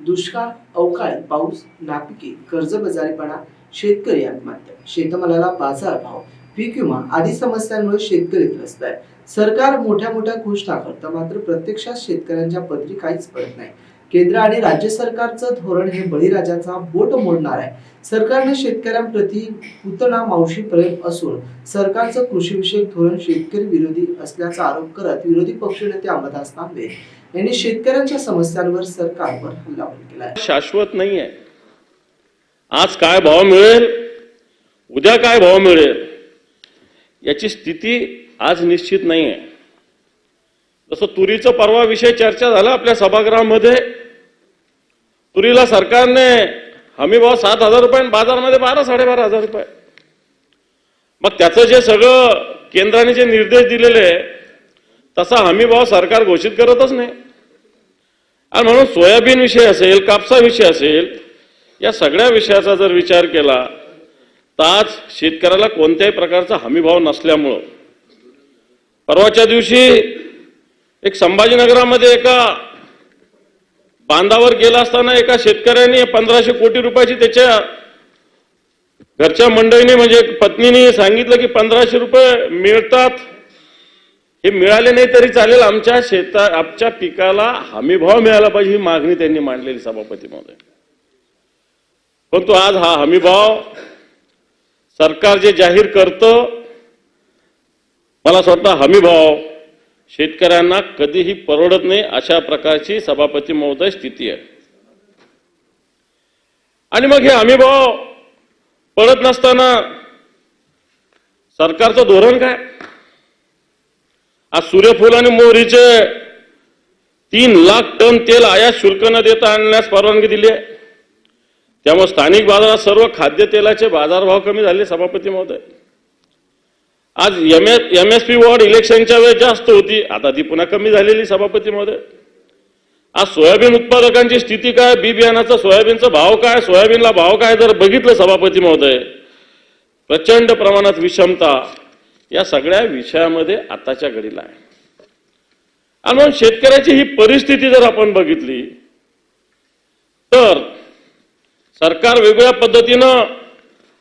दुष्काळ अवकाळी पाऊस नापिके कर्जबाजारीपणा शेतकरी आत्महत्या शेतमालाला बाजारभाव पीक विमा आदी समस्यांमुळे शेतकरी त्रस्त आहे सरकार मोठ्या मोठ्या घोषणा करतं मात्र प्रत्यक्षात शेतकऱ्यांच्या पदरी काहीच पडत नाही. केंद्र आणि राज्य सरकारचं धोरण हे बळीराजाचा बोट मोडणार आहे. सरकारने शेतकऱ्यांप्रती पुतना मावशी प्रेम असून सरकारचं कृषीविषयक धोरण शेतकरी विरोधी असल्याचा आरोप करत विरोधी पक्षनेते अंबादास तांबे यांनी शेतकऱ्यांच्या समस्यांवर सरकारवर हल्लाबोल केला आहे शाश्वत नाही आहे आज काय भाव मिळेल? उद्या काय भाव मिळेल? याची स्थिती आज निश्चित नाही आहे जसं तुरीचं परवा विषय चर्चा झाला आपल्या सभागृहामध्ये तुरीला सरकारने हमी भाव सात हजार रुपये आणि बाजारामध्ये बारा साडेबारा हजार रुपये. मग त्याचं जे सगळं केंद्राने जे निर्देश दिलेले आहे तसा हमी भाव सरकार घोषित करतच नाही. आणि म्हणून सोयाबीन विषय असेल कापसा विषय असेल या सगळ्या विषयाचा जर विचार केला तर आज शेतकऱ्याला कोणत्याही प्रकारचा हमीभाव नसल्यामुळं. परवाच्या दिवशी एक संभाजीनगरामध्ये एका बांधावर गेला असताना एका शेतकऱ्याने पंधराशे कोटी रुपयाची त्याच्या घरच्या मंडळीने म्हणजे पत्नीने सांगितलं की पंधराशे रुपये मिळतात. हे मिळाले नाही तरी चालेल आमच्या शेता आमच्या पिकाला हमीभाव मिळाला पाहिजे ही मागणी त्यांनी मांडलेली सभापती महोदय. परंतु आज हा हमीभाव सरकार जे जाहीर करतं मला असं वाटतं शेतकऱ्यांना कधीही परवडत नाही अशा प्रकारची सभापती महोदय स्थिती आहे. आणि मग हे आम्ही भाव पडत नसताना सरकारचं धोरण काय? आज सूर्यफूल आणि मोहरीचे तीन लाख टन तेल आयात शुल्क न देता आणण्यास परवानगी दिली आहे. त्यामुळे स्थानिक बाजारात सर्व खाद्यतेलाचे बाजारभाव कमी झाले सभापती महोदय. आज M S M S P ward इलेक्शनच्या वेळेस जास्त होती. आता ती पुन्हा कमी झालेली सभापती महोदय आज सोयाबीन उत्पादकांची स्थिती काय? बी बियाणाचा सोयाबीनचा भाव काय? सोयाबीनला भाव काय? जर बघितलं सभापती महोदय प्रचंड प्रमाणात विषमता. या सगळ्या विषयामध्ये आताच्या घडीला आहे. आणि म्हणून शेतकऱ्याची ही परिस्थिती जर आपण बघितली तर सरकार वेगवेगळ्या पद्धतीनं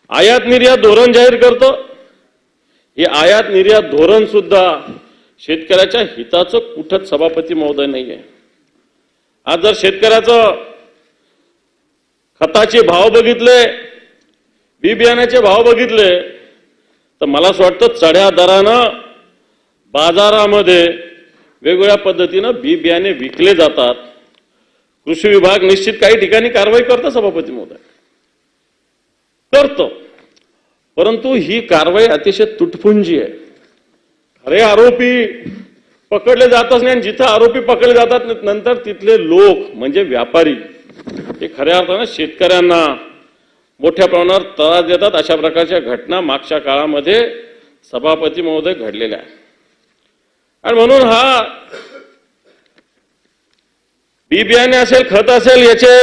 आयात निर्यात धोरण जाहीर करतं. हे आयात निर्यात धोरण सुद्धा शेतकऱ्याच्या हिताचं कुठंच सभापती महोदय नाही आहे आज जर शेतकऱ्याचं खताचे भाव बघितले बी बियाण्याचे भाव बघितले तर मला असं वाटतं चढ्या दरानं बाजारामध्ये वेगवेगळ्या पद्धतीनं बी बियाणे विकले जातात. कृषी विभाग निश्चित काही ठिकाणी कारवाई करतं सभापती महोदय. करतो. परंतु ही कारवाई अतिशय तुटपुंजी आहे. खरे आरोपी पकडले जातच नाही आणि जिथं आरोपी पकडले जातात नंतर तिथले लोक म्हणजे व्यापारी हे खऱ्या अर्थानं शेतकऱ्यांना मोठ्या प्रमाणावर त्रास देतात. अशा प्रकारच्या घटना मागच्या काळामध्ये सभापती महोदय घडलेल्या आहे आणि म्हणून हा बी बियाणे असेल खत असेल याचे